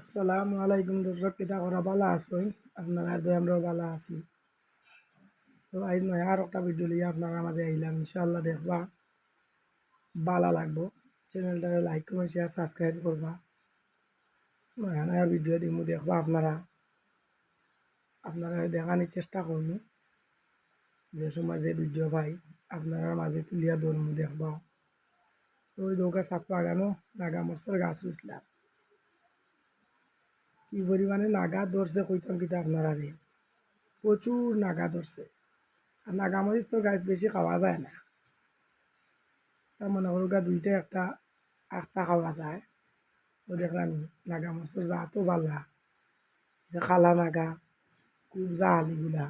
আসসালামু আলাইকুম দর্শক কিতা করা বালা আছেন আপনারা দু আমরা বালা আছি। তো আজ নয়, আর একটা ভিডিও লিয়ে আপনারা মাঝে আইলাম, ইনশাআল্লাহ দেখবা বালা লাগবো। চ্যানেলটাকে লাইক কমেন্ট শেয়ার সাবস্ক্রাইব করবা। নয়া নয়া ভিডিও দিমু, দেখবা আপনারা। আপনারা দেখানোর চেষ্টা করব যে সময় যে ভিডিও পাই, আপনারা মাঝে তুলিয়া ধরমু, দেখবা। ওই দৌকা সাত বাগানো নাগা মরসর গাছ রুইছিলাম। কি পরিমাণে নাগা ধরছে কইতাম কিতা আপনারা রে প্রচুর নাগা ধরছে আর নাগামরিচ তো গাছ বেশি খাওয়া যায় না। তার মনে করো গা দুইটা, একটা আখটা খাওয়া যায়। ও দেখলাম নাগামরিচের জাতও বালা। যে খালা নাগা খুব জাল এগুলা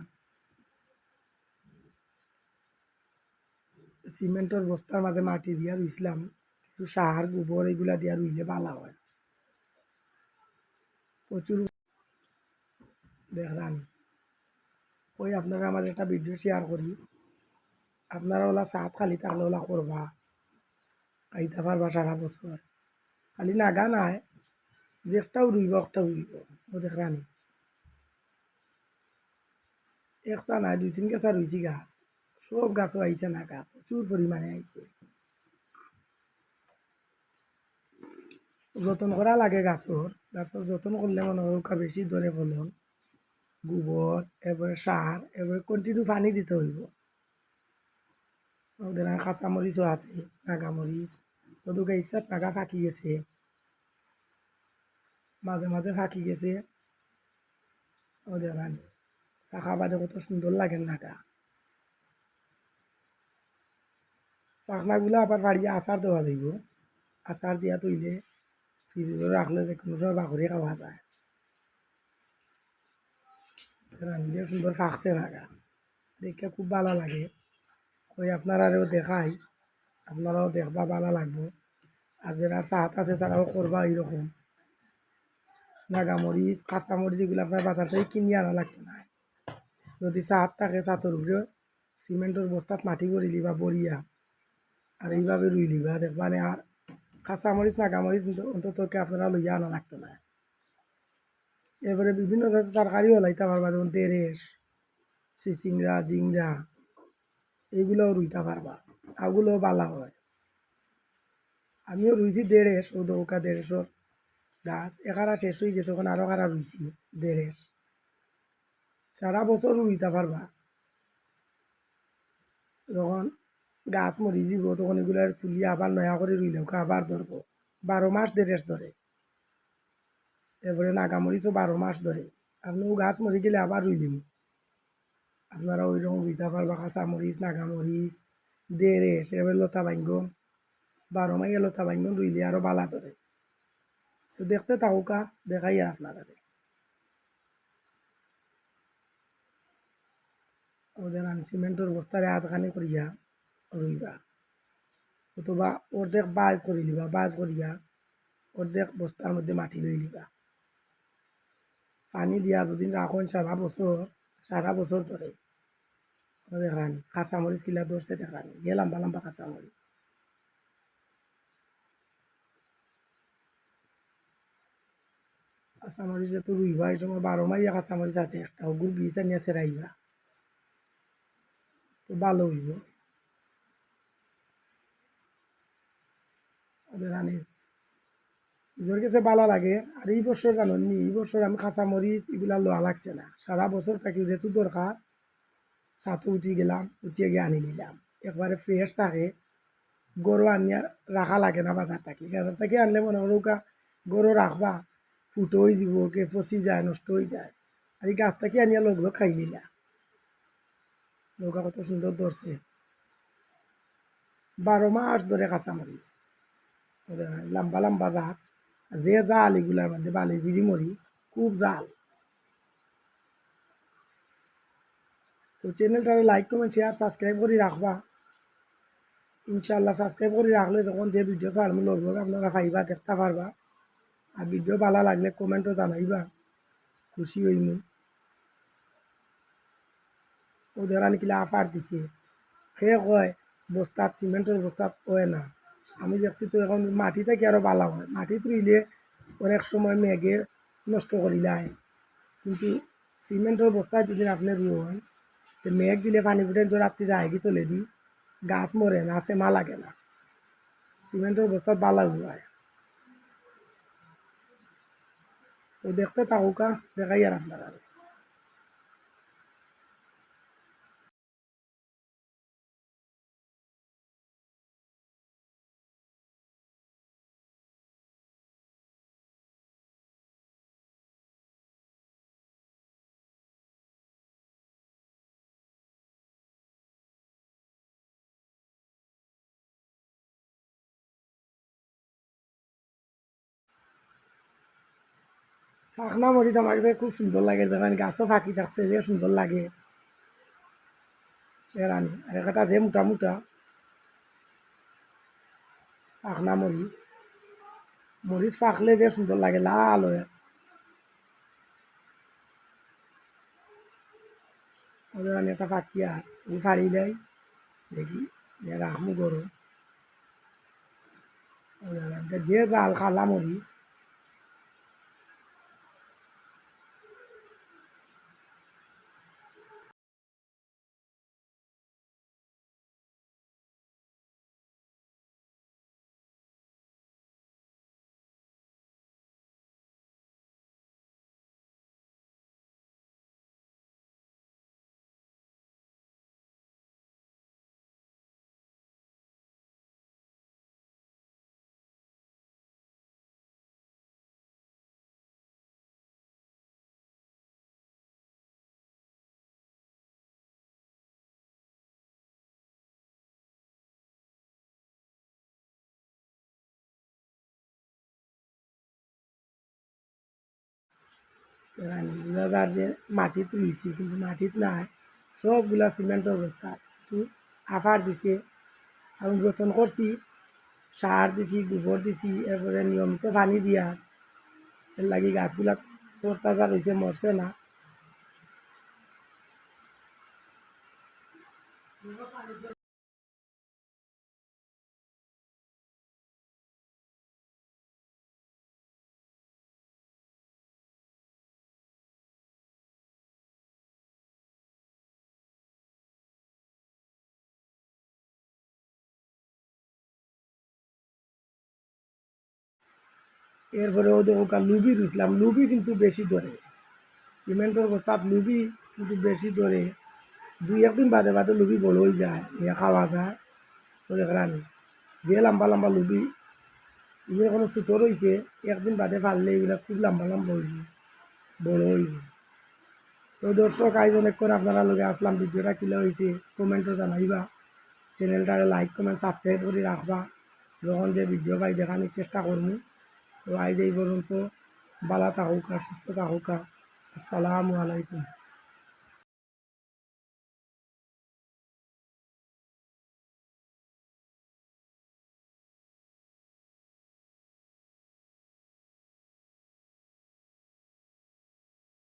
সিমেন্টের বস্তার মাঝে মাটি দিয়া রুইছিলাম কিছু সার গোবর এগুলা দিয়া রুইলে ভালো হয়। প্রচুর দেখলাম। ওই আপনারা আমাদের একটা ভিডিও শেয়ার করি। আপনারা ওলা সাপ খালি থাকলে ওলা করবা। খাইতে পারবা সারা বছর খালি নাগা নাই। যে একটাও রুইব একটাও রুইব ও দেখলানি একটা নাই, দুই তিন কেঁচা রুইছি গাছ। সব গাছও আইছে নাগা প্রচুর পরিমাণে আইছে। যতন করা লাগে গাছর গাছর যতন করলে মনে হয় বেশি ধরে ফলন গোবর এরপরে সার এরপরে কন্টিনিউ পানি দিতে হইব। ওদের কাঁচা মরিচও আছে নাগা মরিচ ওদের ইচ্ছাত নাগা ফাঁকি গেছে মাঝে মাঝে ফাঁকি গেছে। ওদের ফাঁকা বাদে কত সুন্দর লাগে নাগা। পাখনাগুলো আবার বাড়িয়ে আচার দেওয়া যাইব আচার দিয়া তৈলে ফ্রিজে রাখলে যে কোনো সময় বাকরি খাওয়া যায়। রান্ধে সুন্দর ফাঁকছে লাগা দেখে খুব ভালো লাগে। ওই আপনারাও দেখাই। আপনারাও দেখবা ভালো লাগবো। আর যারা চাহাত আছে তারাও করবা এইরকম নাগামরিচ কাঁচামরিচ এগুলো আপনার বাজার থেকে কিনে আনা লাগতো না যদি চাহাত থাকে চাতর উপরে সিমেন্টের বস্তাত মাটি করে লিবা বরিয়া আর এইভাবে রুই লিবা দেখবানে আর কাঁচামরিচ অন্তত আপনারা লইয়া আনা লাগতো না। এরপরে বিভিন্ন ধরনের তরকারি হলাইতে পারবা, যেমন তেরেস চিচিংড়া জিংড়া, এইগুলোও রুইতে পারবা আগুলোও বালা হয়। আমিও রুইছি দেড়েস ও দৌকা দেড়েশর গাছ এখারা শেষ হয়ে গেছে ওখানে আরও খারা রুইছি দেড়েস সারা বছর রুইতে পারবা। যখন গাছ মরি যাব তখন এগুলো তুলি আবার নয়া করে রুইলেও আবার ধরবো বারো মাস দেড়েস ধরে এরপরে নাগামরিচও বারো মাস ধরে আপনিও গাছ মরে গেলে আবার রুইলিম আপনারা ওই রকম রুইতে পারবা কাঁচা মরিচ নাগামরিচ দেড়েস এবার লতা বাইঙ্গন বারো মাইয়া লতা বাইঙ্গন রুইলে আরও বালা ধরে তো দেখতে থাকুকা, দেখাই আপনারা ওদের আন সিমেন্টের বস্তারে আধখানি করিয়া রুইবা অথবা অর্ধেক বাজ করে লিবা বাজ করিয়া অর্ধেক বস্তার মধ্যে মাটি লই লিবা পানি দিয়া যদি রাখুন সারা বছর সারা বছর ধরে দেখান কাঁচামরিচ কিলা ধরছে দেখান যে লম্বা লম্বা কাঁচামরিচ কাঁচামরিচ তো রুইবা এই সময় বারো মাইয়া কাঁচামরিচ আছে, একটা গুড় গিয়েছে নিয়ে সেরাইবা তো ভালো হইব আনে নিজের কাছে ভালো লাগে আর এই বছর জানেন নি এই বছর আমি কাঁচা মরিচ এগুলা লোয়া লাগছে না। সারা বছর থাকি যেহেতু দরকার ছাতু উঠি গেলাম উঠিয়ে গিয়ে আনি নিলাম। একবারে ফ্রেশ থাকে গরু আনিয়া রাখা লাগে না বাজার থাকি। বাজার থেকে আনলে মনে করো গরু রাখবা ফুটো হয়ে যাব, কে ফসি যায়, নষ্ট হয়ে যায়। আর এই গাছ থাকি আনিয়া লগ খাই নিলা। নৌকা কত সুন্দর ধরছে বারো মাস ধরে কাঁচামরিচ লম্বা লম্বা জাত। যে জাল এগুলার মধ্যে বালি, জিরি মরিচ, খুব জাল। তো চ্যানেলটারে লাইক কমেন্ট শেয়ার সাবস্ক্রাইব করে রাখবা। ইনশাল্লাহ সাবস্ক্রাইব করে রাখলে তখন যে ভিডিও ছাড়মু লগব আপনারা পাইবা, দেখতে পারবা। আর ভিডিও ভালো লাগলে কমেন্টও জানাইবা। খুশি হইমু। ওদের আনিকিলে আফার দিছে। সে কয়, বস্তাত সিমেন্টের বস্তাত কয় না। আমি দেখছি তো এখন মাটি থেকে আরও ভালো হয়। মাটিতে রইলে অনেক সময় মেঘে নষ্ট করিলাই কিন্তু সিমেন্টের বস্তায় যদি আপনি রুয়েন তো মেঘ দিলে পানি ফুটে জোর রাত্রি যায় কি তোলে দি গাছ মরে না সে মা লাগে না। সিমেন্টের বস্তা বালা রুয়ায় তো দেখতে থাকুকা, দেখাই আর আপনারা ফাঁকনা মরিচ আমার কাছে খুব সুন্দর লাগে যখন গাছও ফাঁকি থাকছে যে সুন্দর লাগে। এরানি আর একটা যে মোটা মোটা ফাঁকনা মরিচ মরিচ ফাঁকলে যে সুন্দর লাগে, লাল হয়ে। ওদের আমি একটা ফাঁকি আর ও ফাড়ি দেয় দেখি রাখমু গরম যে জাল খালা মরিচ যে মাটিত রুইছি কিন্তু মাটিত নাই, সবগুলা সিমেন্টের অবস্থা। কিন্তু আফার দিছে আমি যতন করছি, সার দিছি, গোবর দিছি, এরপরে নিয়মিত পানি দিয়া। এর লাগি গাছগুলা তরতাজা রয়েছে, মরছে না। এরপরে ও দেখো লুবি রুইছিলাম। লুবি কিন্তু বেশি ধরে। সিমেন্টের বস্তাত লুবি কিন্তু বেশি ধরে। দুই একদিন বাদে বাদে লুবি হয়ে যায় নিয়ে খাওয়া যায়। তো দেখলাম যে লম্বা লম্বা লুবি এগুলো এখনও ছোটো রয়েছে একদিন বাদে ফাললে এগুলো খুব লম্বা লম্বা হইবে বড় হইবে তো দর্শক, আজ অনেকক্ষণ আপনারা লগে আসলাম। ভিডিওটা কিলো হয়েছে কমেন্টও জানাইবা। চ্যানেলটারে লাইক কমেন্ট সাবস্ক্রাইব করে রাখবা। যখন যে ভিডিও পাই দেখানোর চেষ্টা করব। তো আজ এই পর্যন্ত বালা তাহুকা সুস্থ তাহুকা আসসালামু আলাইকুম।